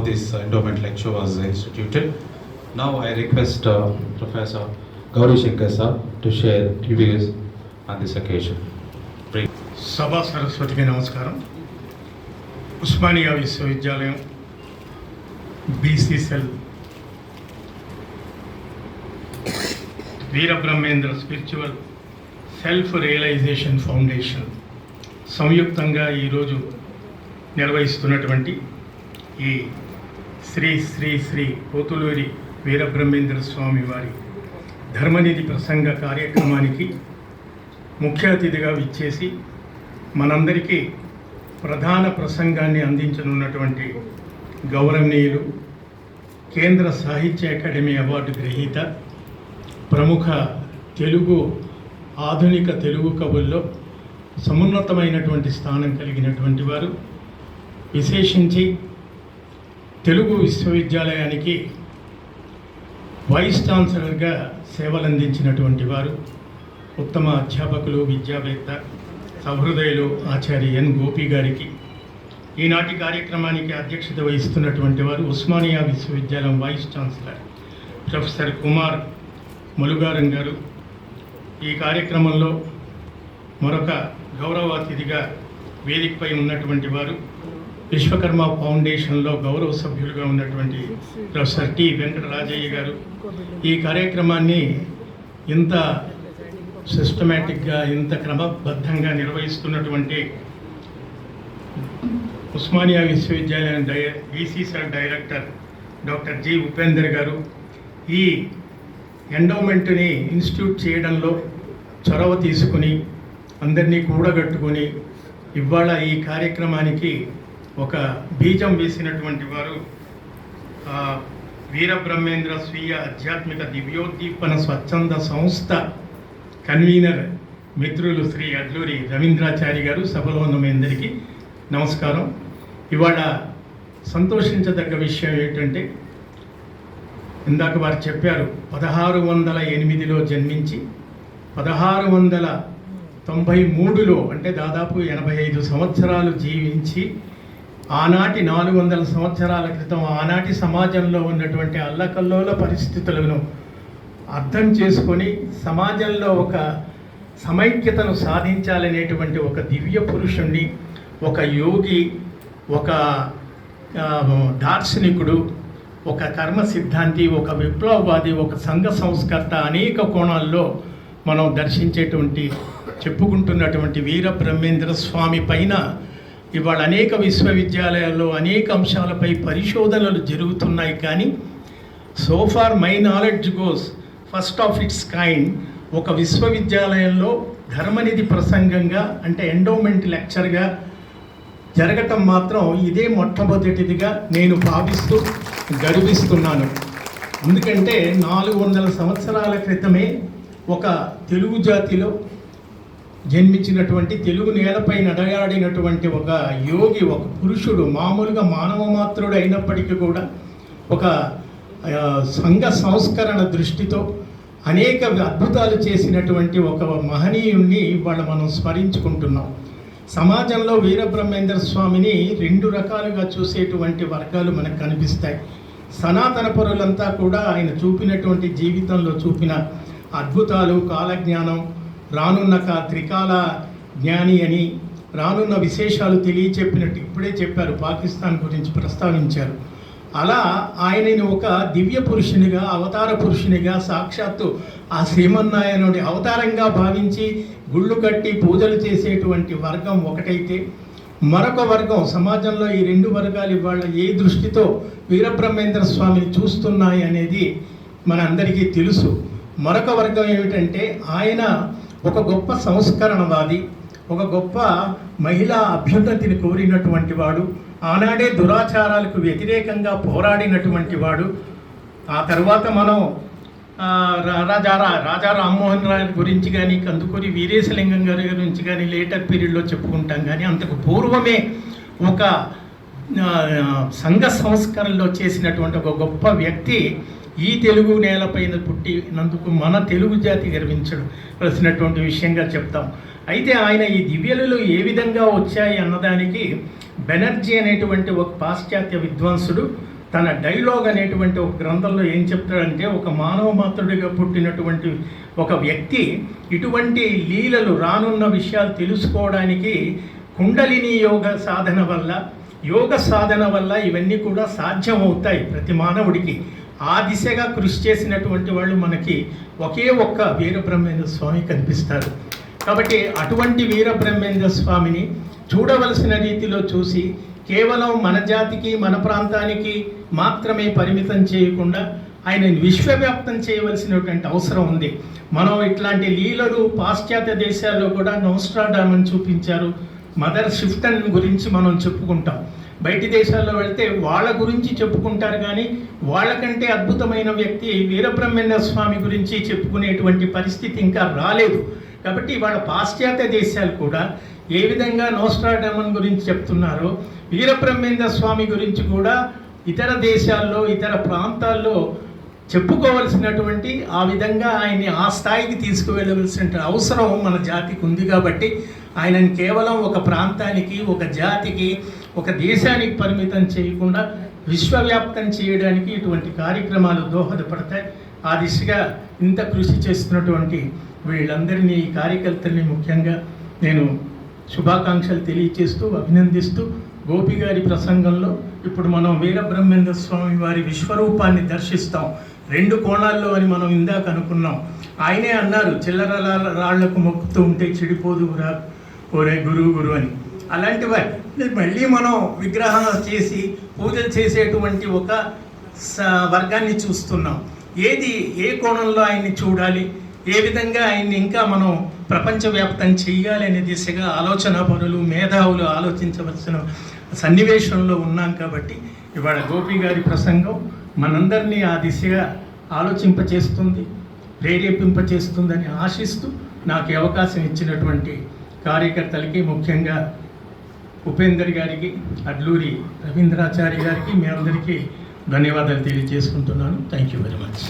how this endowment lecture was instituted. Now I request uh, Professor Gauri Shankar sir to share two views on this occasion. Bring- సభా సరస్వతికి నమస్కారం ఉస్మానియా విశ్వవిద్యాలయం BC cell Veerabrahmendra spiritual self realization foundation సంయుక్తంగా ఈరోజు నిర్వహిస్తున్నటువంటి ఈ శ్రీ శ్రీ శ్రీ పోతులూరి వీరబ్రహ్మేంద్ర స్వామి వారి ధర్మనిధి ప్రసంగ కార్యక్రమానికి ముఖ్య అతిథిగా విచ్చేసి మనందరికీ ప్రధాన ప్రసంగాన్ని అందించనున్నటువంటి గౌరవనీయులు కేంద్ర సాహిత్య అకాడమీ అవార్డు గ్రహీత ప్రముఖ తెలుగు ఆధునిక తెలుగు కవుల్లో సమున్నతమైనటువంటి స్థానం కలిగినటువంటి వారు విశేషించి తెలుగు విశ్వవిద్యాలయానికి వైస్ ఛాన్సలర్గా సేవలందించినటువంటి వారు ఉత్తమ అధ్యాపకులు విద్యావేత్త సహృదయులు ఆచార్య ఎన్ గోపి గారికి ఈనాటి కార్యక్రమానికి అధ్యక్షత వహిస్తున్నటువంటి వారు ఉస్మానియా విశ్వవిద్యాలయం vice chancellor professor Kumar Mulugaram గారు. ఈ కార్యక్రమంలో మరొక గౌరవ అతిథిగా వేదికపై ఉన్నటువంటి వారు విశ్వకర్మ ఫౌండేషన్లో గౌరవ సభ్యులుగా ఉన్నటువంటి ప్రొఫెసర్ టి వెంకటరాజయ్య గారు. ఈ కార్యక్రమాన్ని ఇంత సిస్టమేటిక్గా ఇంత క్రమబద్ధంగా నిర్వహిస్తున్నటువంటి ఉస్మానియా విశ్వవిద్యాలయం die BCCL director doctor G Upender గారు. ఈ ఎండోమెంట్ని ఇన్స్టిట్యూట్ చేయడంలో చొరవ తీసుకుని అందరినీ కూడగట్టుకొని ఇవాళ ఈ కార్యక్రమానికి ఒక బీజం వేసినటువంటి వారు వీరబ్రహ్మేంద్ర స్వీయ ఆధ్యాత్మిక దివ్యోద్దీపన స్వచ్ఛంద సంస్థ కన్వీనర్ మిత్రులు శ్రీ అడ్లూరి రవీంద్రాచారి గారు సభలో ఉన్న మీ అందరికీ నమస్కారం. ఇవాళ సంతోషించదగ్గ విషయం ఏంటంటే ఇందాక వారు చెప్పారు పదహారు వందల ఎనిమిదిలో జన్మించి పదహారు వందల తొంభై మూడులో అంటే దాదాపు ఎనభై ఐదు సంవత్సరాలు జీవించి ఆనాటి నాలుగు వందల సంవత్సరాల క్రితం ఆనాటి సమాజంలో ఉన్నటువంటి అల్లకల్లోల పరిస్థితులను అర్థం చేసుకొని సమాజంలో ఒక సమైక్యతను సాధించాలనేటువంటి ఒక దివ్య పురుషుణ్ణి ఒక యోగి ఒక దార్శనికుడు ఒక కర్మ సిద్ధాంతి ఒక విప్లవవాది ఒక సంఘ సంస్కర్త అనేక కోణాల్లో మనం దర్శించేటువంటి చెప్పుకుంటున్నటువంటి వీర బ్రహ్మేంద్ర స్వామి పైన ఇవాళ అనేక విశ్వవిద్యాలయాల్లో అనేక అంశాలపై పరిశోధనలు జరుగుతున్నాయి కానీ so far my knowledge goes first of its kind ఒక విశ్వవిద్యాలయంలో ధర్మనిధి ప్రసంగంగా అంటే ఎండోమెంట్ లెక్చర్గా జరగటం మాత్రం ఇదే మొట్టమొదటిదిగా నేను భావిస్తూ గర్విస్తున్నాను. ఎందుకంటే నాలుగు వందల సంవత్సరాల క్రితమే ఒక తెలుగు జాతిలో జన్మించినటువంటి తెలుగు నేలపై నడయాడినటువంటి ఒక యోగి ఒక పురుషుడు మామూలుగా మానవ మాత్రుడు అయినప్పటికీ కూడా ఒక సంఘ సంస్కరణ దృష్టితో అనేక అద్భుతాలు చేసినటువంటి ఒక మహనీయుణ్ణి ఇవాళ మనం స్మరించుకుంటున్నాం. సమాజంలో వీరబ్రహ్మేంద్ర స్వామిని రెండు రకాలుగా చూసేటువంటి వర్గాలు మనకు కనిపిస్తాయి. సనాతన పరులంతా కూడా ఆయన చూపినటువంటి జీవితంలో చూపిన అద్భుతాలు కాలజ్ఞానం రానున్న కా- త్రికాల జ్ఞాని అని రానున్న విశేషాలు తెలియచెప్పినట్టు ఇప్పుడే చెప్పారు. పాకిస్తాన్ గురించి ప్రస్తావించారు. అలా ఆయనని ఒక దివ్య పురుషునిగా అవతార పురుషునిగా సాక్షాత్తు ఆ శ్రీమన్నారాయణుడి అవతారంగా భావించి గుళ్ళు కట్టి పూజలు చేసేటువంటి వర్గం ఒకటైతే మరొక వర్గం సమాజంలో ఈ రెండు వర్గాలు ఇవాళ ఏ దృష్టితో వీరబ్రహ్మేంద్ర స్వామిని చూస్తున్నాయి అనేది మనందరికీ తెలుసు. మరొక వర్గం ఏమిటంటే ఆయన ఒక గొప్ప సంస్కరణవాది ఒక గొప్ప మహిళా అభ్యున్నతిని కోరినటువంటి వాడు ఆనాడే దురాచారాలకు వ్యతిరేకంగా పోరాడినటువంటి వాడు ఆ తర్వాత మనం రా- రాజా రా- రాజా రామ్మోహన్ రాయ్ గురించి కానీ కందుకూరి వీరేశలింగం గారి గురించి కానీ లేటర్ పీరియడ్లో చెప్పుకుంటాం కానీ అంతకు పూర్వమే ఒక సంఘ సంస్కరణలో చేసినటువంటి ఒక గొప్ప వ్యక్తి ఈ తెలుగు నేలపైన పుట్టినందుకు మన తెలుగు జాతి గర్వించడం వలసినటువంటి విషయంగా చెప్తాం. అయితే ఆయన ఈ దివ్యలు ఏ విధంగా వచ్చాయి అన్నదానికి బెనర్జీ అనేటువంటి ఒక పాశ్చాత్య విద్వాంసుడు తన డైలాగ్ అనేటువంటి ఒక గ్రంథంలో ఏం చెప్తాడంటే ఒక మానవ మాత్రుడిగా పుట్టినటువంటి ఒక వ్యక్తి ఇటువంటి లీలలు రానున్న విషయాలు తెలుసుకోవడానికి కుండలిని యోగ సాధన వల్ల యోగ సాధన వల్ల ఇవన్నీ కూడా సాధ్యం అవుతాయి ప్రతి మానవుడికి. ఆ దిశగా కృషి చేసినటువంటి వాళ్ళు మనకి ఒకే ఒక్క వీరబ్రహ్మేంద్ర స్వామి కనిపిస్తారు. కాబట్టి అటువంటి వీరబ్రహ్మేంద్ర స్వామిని చూడవలసిన రీతిలో చూసి కేవలం మన జాతికి మన ప్రాంతానికి మాత్రమే పరిమితం చేయకుండా ఆయన విశ్వవ్యాప్తం చేయవలసినటువంటి అవసరం ఉంది. మనం ఇట్లాంటి లీలలు పాశ్చాత్య దేశాల్లో కూడా నోస్ట్రాడామని చూపించారు. మదర్ షిఫ్టన్ గురించి మనం చెప్పుకుంటాం. బయటి దేశాల్లో వెళ్తే వాళ్ళ గురించి చెప్పుకుంటారు కానీ వాళ్ళకంటే అద్భుతమైన వ్యక్తి వీరబ్రహ్మేంద్ర స్వామి గురించి చెప్పుకునేటువంటి పరిస్థితి ఇంకా రాలేదు. కాబట్టి వాళ్ళ పాశ్చాత్య దేశాలు కూడా ఏ విధంగా నోస్ట్రాడమన్ గురించి చెప్తున్నారో వీరబ్రహ్మేంద్ర స్వామి గురించి కూడా ఇతర దేశాల్లో ఇతర ప్రాంతాల్లో చెప్పుకోవలసినటువంటి ఆ విధంగా ఆయన్ని ఆ స్థాయికి తీసుకువెళ్ళవలసిన అవసరం మన జాతికి ఉంది కాబట్టి ఆయనని కేవలం ఒక ప్రాంతానికి ఒక జాతికి ఒక దేశానికి పరిమితం చేయకుండా విశ్వవ్యాప్తం చేయడానికి ఇటువంటి కార్యక్రమాలు దోహదపడతాయి. ఆ దిశగా ఇంత కృషి చేస్తున్నటువంటి వీళ్ళందరినీ ఈ కార్యకర్తల్ని ముఖ్యంగా నేను శుభాకాంక్షలు తెలియచేస్తూ అభినందిస్తూ గోపి గారి ప్రసంగంలో ఇప్పుడు మనం వీరబ్రహ్మేంద్ర స్వామి వారి విశ్వరూపాన్ని దర్శిస్తాం. రెండు కోణాల్లో అని మనం ఇందాక అనుకున్నాం. ఆయనే అన్నారు చిల్లర రాళ్ళకు మొక్కుతూ ఉంటే చెడిపోదు రా ఓరే గురువు గురు అని. అలాంటి మళ్ళీ మనం విగ్రహం చేసి పూజలు చేసేటువంటి ఒక స- వర్గాన్ని చూస్తున్నాం. ఏది ఏ కోణంలో ఆయన్ని చూడాలి? ఏ విధంగా ఆయన్ని ఇంకా మనం ప్రపంచవ్యాప్తం చేయాలి అనే దిశగా ఆలోచన పనులు మేధావులు ఆలోచించవలసిన సన్నివేశంలో ఉన్నాం కాబట్టి ఇవాళ గోపి గారి ప్రసంగం మనందరినీ ఆ దిశగా ఆలోచింపచేస్తుంది ప్రేరేపింపచేస్తుందని ఆశిస్తూ నాకు అవకాశం ఇచ్చినటువంటి కార్యకర్తలకి ముఖ్యంగా ఉపేందర్ గారికి అడ్లూరి రవీంద్రాచారి గారికి మీ అందరికీ ధన్యవాదాలు తెలియజేసుకుంటున్నాను. Thank you very much